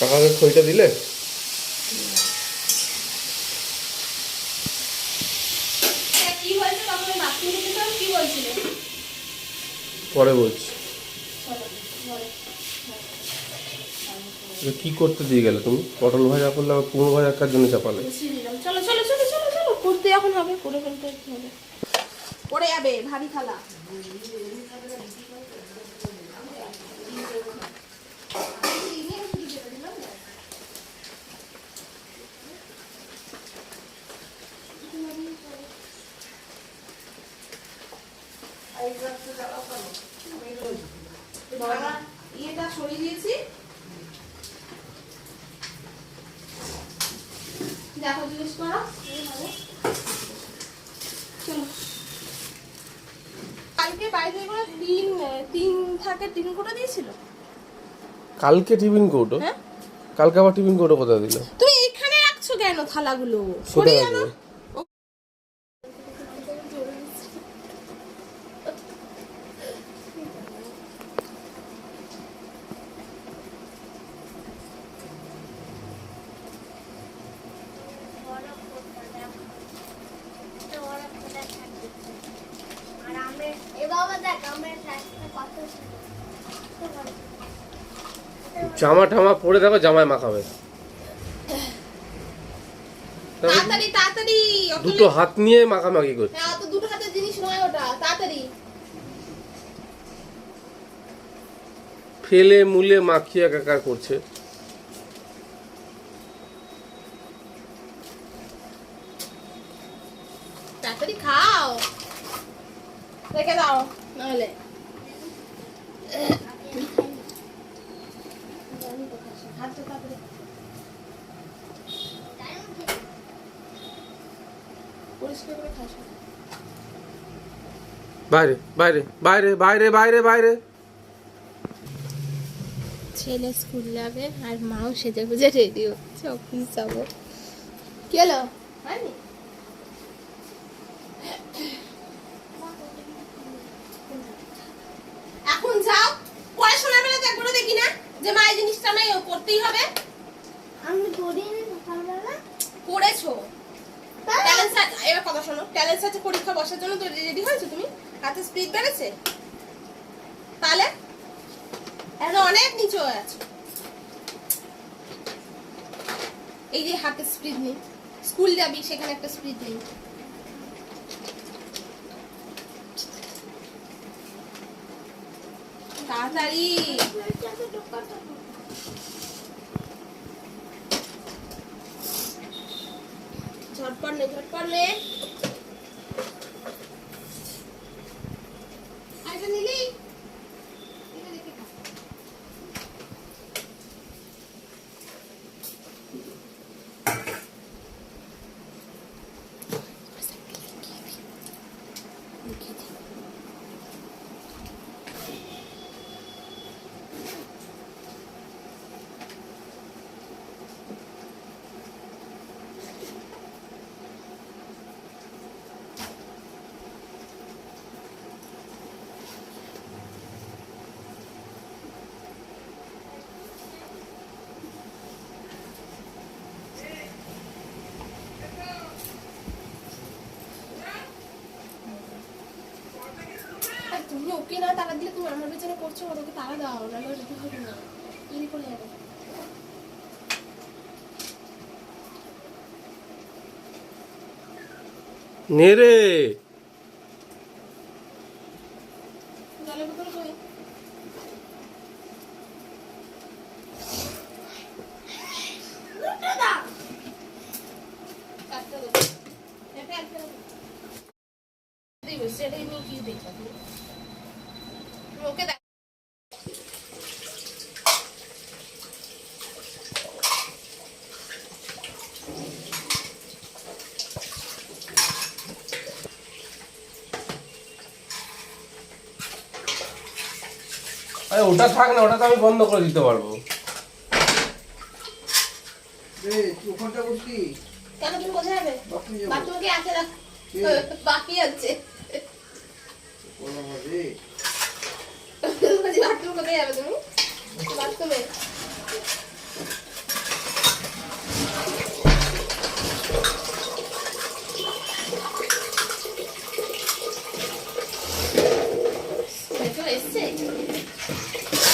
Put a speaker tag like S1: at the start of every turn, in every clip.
S1: কাকাকে খইটা দিলে?
S2: হ্যাঁ,
S1: পরে বলছি। কি করতে দিয়ে গেলে তুমি পটল ভাজা করলে আবার কুমড়ো ভাজা কার জন্য চাপালে।
S2: চলো চলো চলো চলো চলো করতে এখন হবে করে ফেলতে হবে। পড়ে যাবে ভারী থালা। ইয়েটা সরিয়ে দিয়েছি দেখো জিজ্ঞেস করো চলো কালকে করে তিন তিন থাকে তিন করে দিয়েছিল
S1: কালকে টিফিন কৌটো
S2: হ্যাঁ?
S1: কালকে আবার টিফিন কৌটো কোথায় দিল?
S2: তুমি এখানে রাখছো কেন থালাগুলো?
S1: কোথায়
S2: সরিয়ে আনো
S1: রাখব?
S3: আর আমের এ বাবা দেখ আমের সাইজটা কত সুন্দর।
S1: জামা টামা পরে দেখো জামায় মাখাবে দুটো হাত নিয়ে মাখামাখি করছে।
S2: হ্যাঁ দুটো হাতের জিনিস নয় ওটা তাড়াতাড়ি।
S1: ফেলে মুলে মাখিয়ে একাকার করছে
S2: তাড়াতাড়ি খাও রেখে দাও নাহলে হাতটা তাড়াতাড়ি পরিষ্কার করে খাস
S1: বাইরে বাইরে বাইরে বাইরে বাইরে বাইরে।
S2: ছেলে স্কুল যাবে আর মাও সেজে গুজে রেডি হচ্ছে অফিস যাব। কি হলো? এখন যাও পড়াশোনার বেলা তো একবারও দেখি না যে মা এই জিনিসটা নাই ও করতেই হবে।
S3: আমি করিনি সকালবেলা।
S2: করেছ? ট্যালেন্ট সার্চ এবার কথা শোনো ট্যালেন্ট সার্চে পরীক্ষা বসার জন্য তো রেডি হয়েছো তুমি? হাতে স্পিড বেড়েছে? তাহলে এখন অনেক নিচু হয়ে আছো। এই যে হাতে স্পিড নেই। স্কুল যাবি, সেখানে একটা স্পিড নেই। তাড়াতাড়ি। ঝটপট নে ঝটপট নে তুমি ওকে না তারা দিলে তুমি আমার পেছনে করছ আর ওকে তারা দাও ও রেডি হবে না দেরি করে যাবে। দিবো, সেটাই নিয়ে কি দেখছ তুমি? তুমি ওকে দেখ
S1: আরে ওটা থাক না ওটা তো আমি বন্ধ করে দিতে পারব।
S2: কেন তুমি কোথায় যাবে?
S4: বাথরুমে
S2: কি আছে? বাকি আছে। কোথায় যাবে তুমি? বাথরুমে?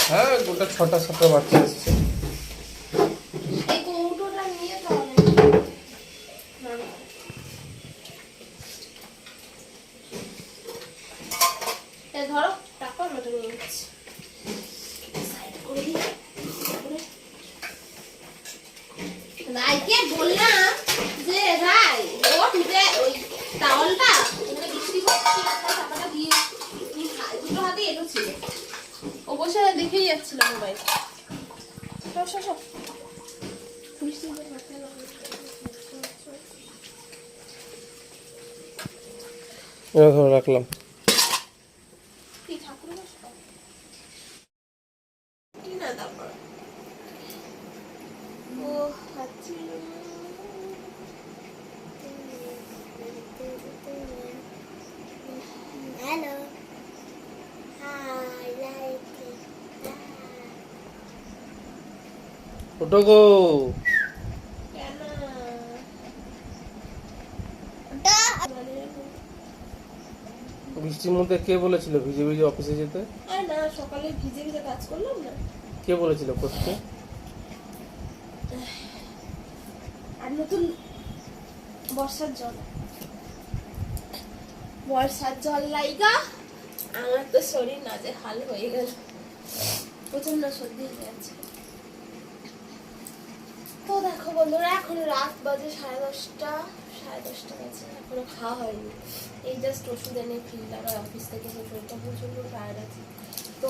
S1: হ্যাঁ গোটা ছটা সাতটা বাচ্চা
S2: বসে দেখেই যাচ্ছিল মোবাইল।
S1: রাখলাম
S2: কি ঠাকুর বসা? কি না তারপর? ও আচ্ছা।
S3: হ্যালো হাই লাইক
S1: ওটো গো বৃষ্টির মধ্যে কে বলেছিল ভিজে ভিজে অফিসে যেতে?
S2: না সকালে ভিজে ভিজে কাজ করলাম না।
S1: কে বলেছিল করতে?
S2: আর নতুন বর্ষার জল। বর্ষার জল লাইগা আমার তো শরীর না যে হাল হয়ে গেল। প্রচণ্ড সর্দি হয়ে গেছে। তো দেখো বন্ধুরা এখন রাত বাজে সাড়ে দশটা সাড়ে দশটা বাজে এখনও খাওয়া হয়নি। এই জাস্ট ওষুধ এনে ফিরলাম আর অফিস থেকে সেই শরীরটা প্রচণ্ড টায়ার্ড আছে। তো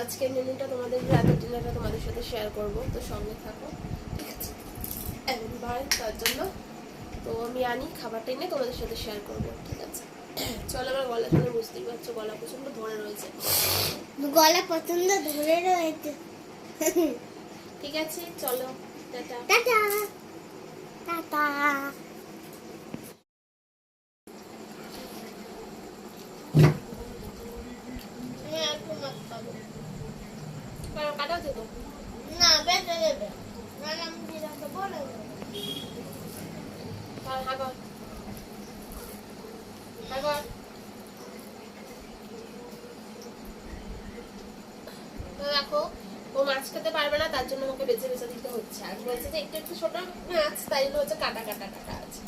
S2: আজকের মেনুটা তোমাদের রাতের ডিনারটা তোমাদের সাথে শেয়ার করব তো সঙ্গে থাকো। ঠিক আছে? তার জন্য তো আমি আনি খাবারটা এনে তোমাদের সাথে শেয়ার করব ঠিক আছে? চলো আমার গলা শুনে বুঝতেই পারছ গলা প্রচণ্ড ধরে রয়েছে।
S3: গলা পছন্দ ধরে রয়েছে।
S2: ঠিক আছে চলো। টাটা
S3: টাটা না বেঁচে দেবে না আমি দিদাকে বলে দেবো
S2: কারণ হাগর হাগর তো দেখো ও মাছ খেতে পারবে না, তার জন্য আমাকে বেছে বেছে দিতে হচ্ছে। আর বলছে যে একটু একটু ছোট মাছ, তাই জন্য হচ্ছে কাটা কাটা কাটা আছে।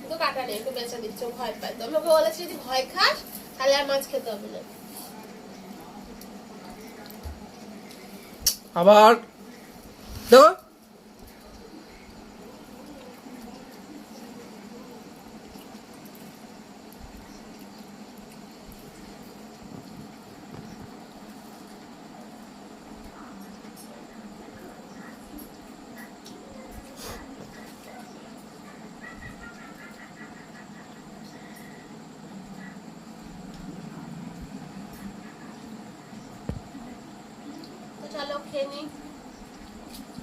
S2: কিন্তু কাটা নেই, একটু বেছে দিচ্ছে ভয় পায়। তো আমাকে বলেছে যদি ভয় খাস, তাহলে আর মাছ খেতে হবে না।
S1: আবার দেবো
S2: চলো খেয়ে নিই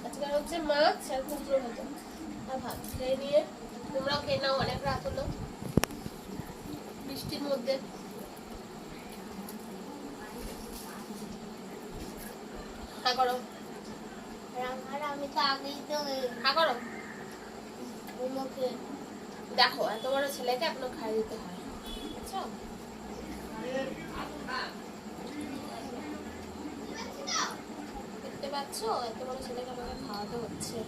S2: আজকে হচ্ছে মাছ আর কুমড়ো ভাজা। আর ভাত। খেয়ে নিয়ে তোমরাও খেয়ে নাও অনেক রাত হলো। বৃষ্টির মধ্যে। হ্যাঁ করো।
S3: আমি তো আগেই তো
S2: হ্যাঁ করো। দেখো এত বড় ছেলেকে এখনও খাই দিতে হয়। বুঝছ? পাচ্ছ? এত বড় ছেলেকে আমাকে খাওয়াতে হচ্ছে।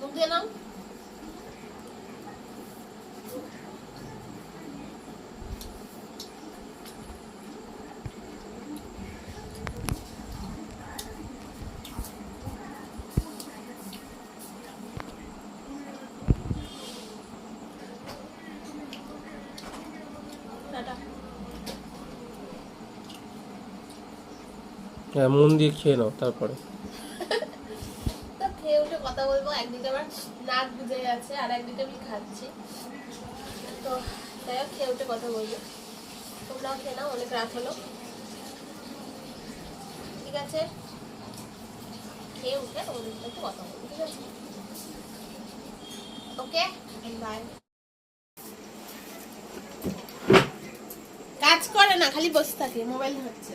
S2: মুখ দিয়ে নাও টাটা
S1: হ্যাঁ মন দিয়ে খেয়ে নাও, তারপরে।
S2: উঠে কথা বলব একদিকে নাক বুঝে আর একদিকে আমি খাচ্ছি। তো যাই হোক, খেয়ে উঠে কথা বলব। তোমরাও খেয়ে নাও, অনেক রাত হলো। ঠিক আছে? খেয়ে উঠে কথা বলব, ঠিক আছে? ওকে? বাই। কাজ করে না, খালি বসে থাকে, মোবাইল হচ্ছে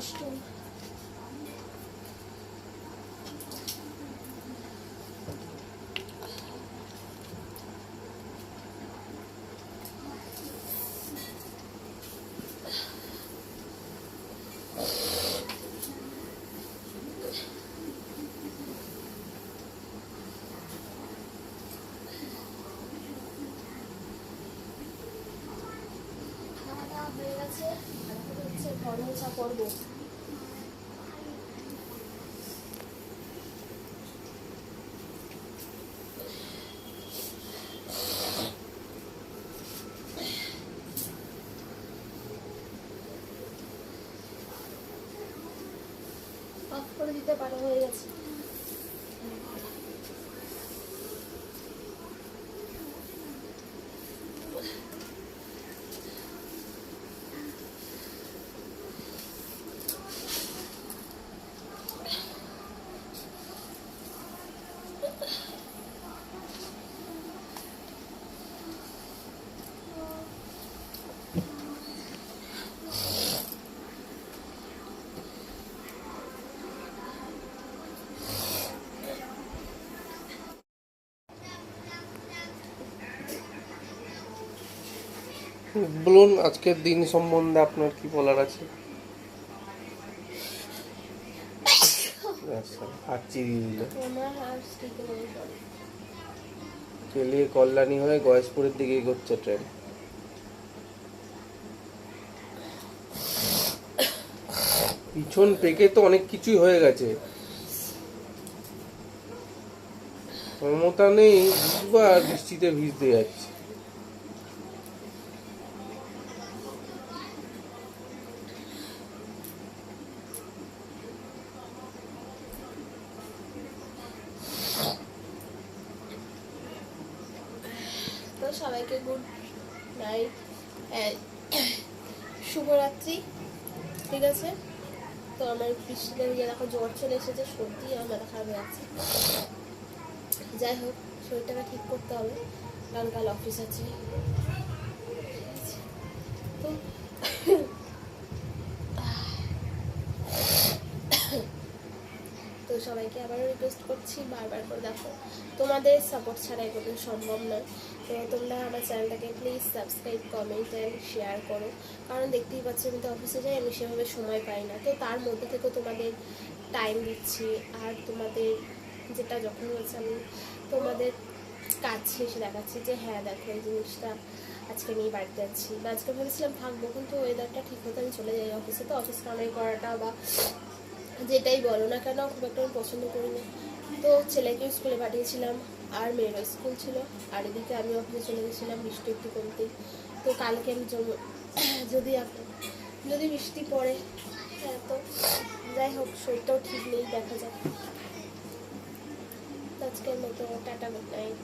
S2: そし。অফ করে দিতে পারো হয়ে গেছে।
S1: বলুন আজকের দিন সম্বন্ধে আপনার কি বলার আছে? আচ্ছা আর চিরি দিল।
S2: আমার আর স্টিকে বলে চলে
S1: পেলিয়ে কল্যাণী হয়ে গয়েশপুরের দিকে এগোচ্ছে ট্রেন। পিছন পেকে তো অনেক কিছুই হয়ে গেছে। ক্ষমতা নেই বুঝবা বৃষ্টিতে ভিজতে যাচ্ছে।
S2: তো সবাইকে গুড নাইট শুভরাত্রি, ঠিক আছে? তো আমার বৃষ্টিতে গিয়ে দেখো জ্বর চলে এসেছে, সর্দি, আমার খারাপ হয়ে যাচ্ছে। যাই হোক, শরীরটাকে ঠিক করতে হবে। কারণ কাল অফিস আছে। সবাইকে আবারও রিকোয়েস্ট করছি বারবার করে দেখো। তোমাদের সাপোর্ট ছাড়া এগোতে সম্ভব নয়। তো তোমরা আমার চ্যানেলটাকে please subscribe comment and share করো। কারণ দেখতেই পাচ্ছি আমি তো অফিসে যাই, আমি সেভাবে সময় পাই না। তো তার মধ্যে থেকেও তোমাদের টাইম দিচ্ছি। আর তোমাদের যেটা যখন হচ্ছে আমি তোমাদের কাজ শেষে দেখাচ্ছি যে হ্যাঁ দেখো এই জিনিসটা আজকে নিয়ে বাড়িতে যাচ্ছি বা আজকে ভেবেছিলাম, থাকব। কিন্তু ওয়েদারটা ঠিক মতো আমি চলে যাই অফিসে তো অফিস কামাই করাটা বা যেটাই বলো না কেন, খুব একটা আমি পছন্দ করি না তো ছেলেকে স্কুলে পাঠিয়েছিলাম, আর মেয়েরও স্কুল ছিল, আর এদিকে আমি অফিসে চলে গেছিলাম বৃষ্টি একটু কমতেই। তো কালকে আমি যদি যদি বৃষ্টি পড়ে হ্যাঁ তো, যাই হোক, শরীরটাও ঠিক নেই, দেখা যাক। আজকের মতো, টাটা গুড নাইট